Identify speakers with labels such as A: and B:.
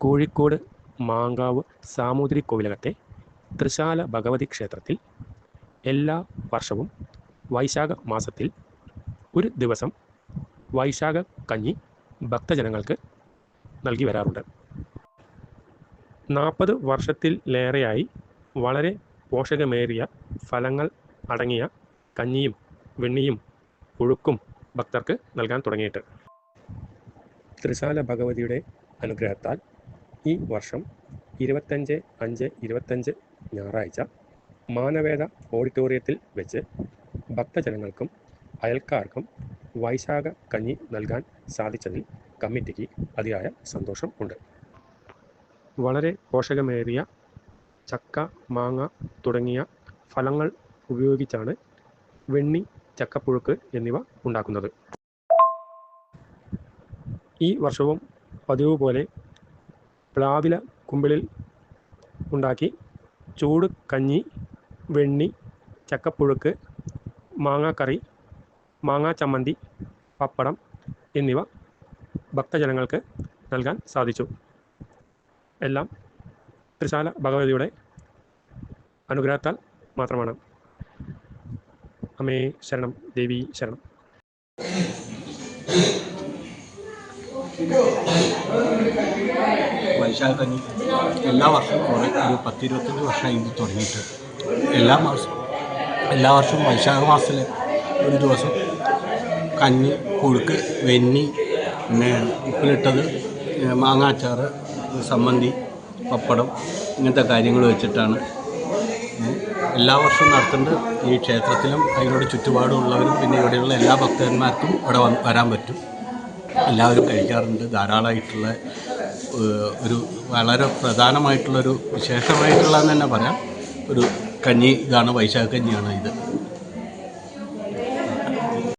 A: കോഴിക്കോട് മാങ്കാവ് സാമൂതിരി കോവിലകത്തെ തൃശാല ഭഗവതി ക്ഷേത്രത്തിൽ എല്ലാ വർഷവും വൈശാഖ മാസത്തിൽ ഒരു ദിവസം വൈശാഖ കഞ്ഞി ഭക്തജനങ്ങൾക്ക് നൽകി വരാറുണ്ട്. നാൽപ്പത് വർഷത്തിലേറെയായി വളരെ പോഷകമേറിയ ഫലങ്ങൾ അടങ്ങിയ കഞ്ഞിയും വെണ്ണിയും പുഴുക്കും ഭക്തർക്ക് നൽകാൻ തുടങ്ങിയിട്ട്. ത്രിശാല ഭഗവതിയുടെ അനുഗ്രഹത്താൽ ഈ വർഷം ഇരുപത്തഞ്ച് അഞ്ച് ഇരുപത്തഞ്ച് ഞായറാഴ്ച മാനവേദ ഓഡിറ്റോറിയത്തിൽ വെച്ച് ഭക്തജനങ്ങൾക്കും അയൽക്കാർക്കും വൈശാഖ കഞ്ഞി നൽകാൻ സാധിച്ചതിൽ കമ്മിറ്റിക്ക് അതിയായ സന്തോഷം ഉണ്ട്. വളരെ പോഷകമേറിയ ചക്ക മാങ്ങ തുടങ്ങിയ ഫലങ്ങൾ ഉപയോഗിച്ചാണ് വെണ്ണി ചക്കപ്പുഴുക്ക് എന്നിവ ഉണ്ടാക്കുന്നത്. ഈ വർഷവും പതിവ് പോലെ പ്ലാവില കുമ്പിളിൽ ഉണ്ടാക്കി ചൂട് കഞ്ഞി വെണ്ണി ചക്കപ്പുഴുക്ക് മാങ്ങാക്കറി മാങ്ങാ ചമ്മന്തി പപ്പടം എന്നിവ ഭക്തജനങ്ങൾക്ക് നൽകാൻ സാധിച്ചു. എല്ലാം ത്രിശാല ഭഗവതിയുടെ അനുഗ്രഹത്താൽ മാത്രമാണ്. അമ്മേ ശരണം ദേവി ശരണം.
B: വൈശാഖനി എല്ലാ വർഷവും കുറേ ഒരു പത്തിരുപത്തഞ്ച് വർഷമായി ഇത് തുടങ്ങിയിട്ട് എല്ലാ മാസം എല്ലാ വർഷവും വൈശാഖ മാസത്തിൽ ഒരു ദിവസം കഞ്ഞി കുഴുക്ക് വെന്നി പിന്നെ ഉപ്പിലിട്ടത് മാങ്ങാച്ചാറ് സമ്മന്തി പപ്പടം ഇങ്ങനത്തെ കാര്യങ്ങൾ വെച്ചിട്ടാണ്. എല്ലാ വർഷവും നടത്തുന്നത് ഈ ക്ഷേത്രത്തിലും അതിനോട് ചുറ്റുപാടുമുള്ളവരും പിന്നെ ഇവിടെയുള്ള എല്ലാ ഭക്തന്മാർക്കും ഇവിടെ വരാൻ പറ്റും. എല്ലാവരും കഴിക്കാറുണ്ട്. ധാരാളമായിട്ടുള്ള ഒരു വളരെ പ്രധാനമായിട്ടുള്ളൊരു വിശേഷമായിട്ടുള്ളതെന്ന് തന്നെ പറയാം. ഒരു കഞ്ഞി ഇതാണ് വൈശാഖ കഞ്ഞിയാണ് ഇത്.